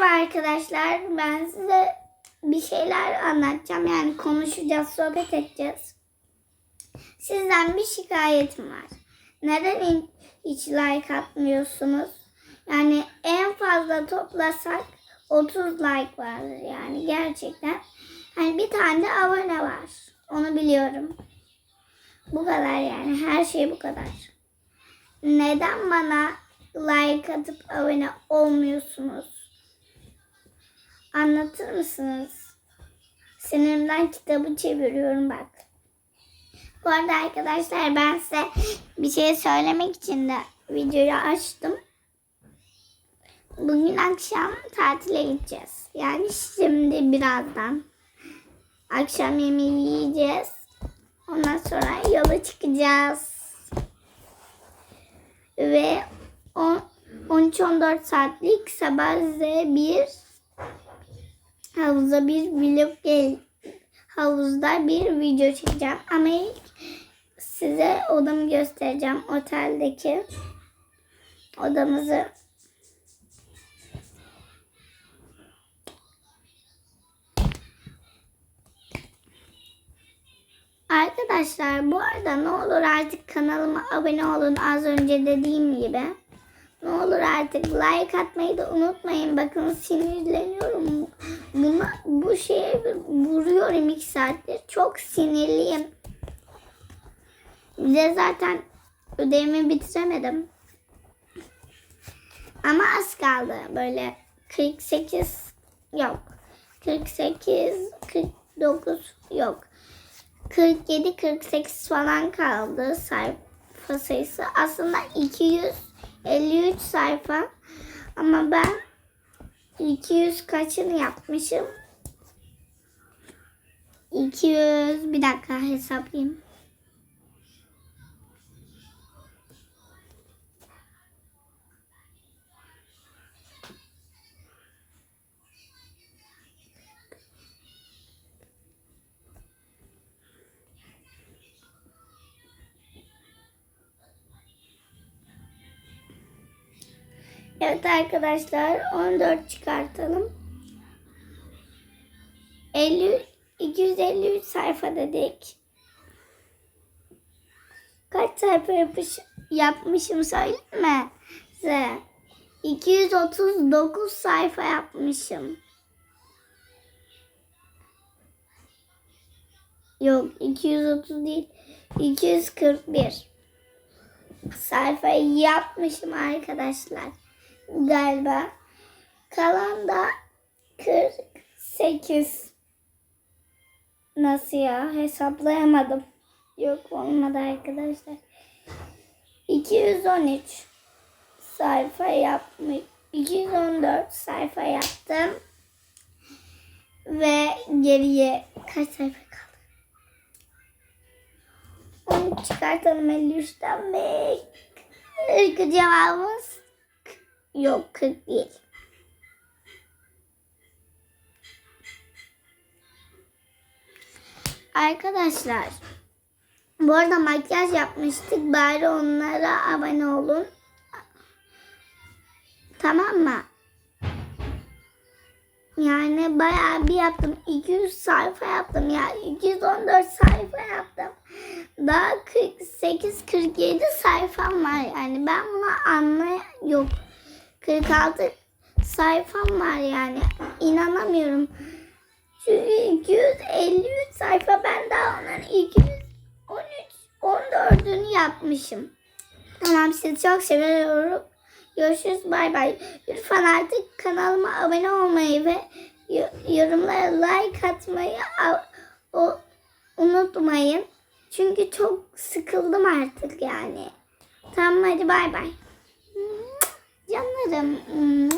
Merhaba arkadaşlar. Ben size bir şeyler anlatacağım. Yani konuşacağız, sohbet edeceğiz. Sizden bir şikayetim var. Neden hiç like atmıyorsunuz? Yani en fazla toplasak 30 like vardır yani gerçekten. Hani bir tane de abone var. Onu biliyorum. Bu kadar yani. Her şey bu kadar. Neden bana like atıp abone olmuyorsunuz? Anlatır mısınız? Sinirimden kitabı çeviriyorum bak. Bu arada arkadaşlar ben size bir şey söylemek için de videoyu açtım. Bugün akşam tatile gideceğiz. Yani şimdi birazdan. Akşam yemeği yiyeceğiz. Ondan sonra yola çıkacağız. Ve 13-14 saatlik sabah size bir havuza bir vlog gel havuzda bir video çekeceğim. Ama ilk size odamı göstereceğim. Oteldeki odamızı. Arkadaşlar bu arada ne olur artık kanalıma abone olun az önce dediğim gibi. Ne olur artık like atmayı da unutmayın. Bakın sinirleniyorum. Buna, bu şeye vuruyorum iki saattir. Çok sinirliyim. De zaten ödevimi bitiremedim. Ama az kaldı. Böyle 48 yok. 48, 49 yok. 47, 48 falan kaldı sayfa sayısı. Aslında 253 sayfa. Ama ben 200 kaçını yapmışım? 200 bir dakika hesaplayayım. Evet arkadaşlar 14 çıkartalım. 50 253 sayfa dedik. Kaç sayfa yapış, yapmışım söyleyeyim mi size? 239 sayfa yapmışım. Yok 230 değil. 241 sayfayı yapmışım arkadaşlar galiba. Kalan da 48. Nasıl ya? Hesaplayamadım. Yok olmadı arkadaşlar. 213 sayfa yapmış. 214 sayfa yaptım. Ve geriye kaç sayfa kaldı? Onu çıkartalım 53'ten ve cevabımız Yok 40 değil. Arkadaşlar bu arada makyaj yapmıştık. Bari onlara abone olun. Tamam mı? Yani bayağı bir yaptım. 200 sayfa yaptım ya. 214 sayfa yaptım. Daha 48-47 sayfam var yani. Ben bunu anlay yok. 46 sayfam var yani. İnanamıyorum. Çünkü 253 sayfa ben daha onların 213 14'ünü yapmışım. Tamam sizi çok seviyorum. Görüşürüz bay bay. Lütfen artık kanalıma abone olmayı ve yorumlara like atmayı unutmayın. Çünkü çok sıkıldım artık yani. Tamam hadi bay bay. Canlarım.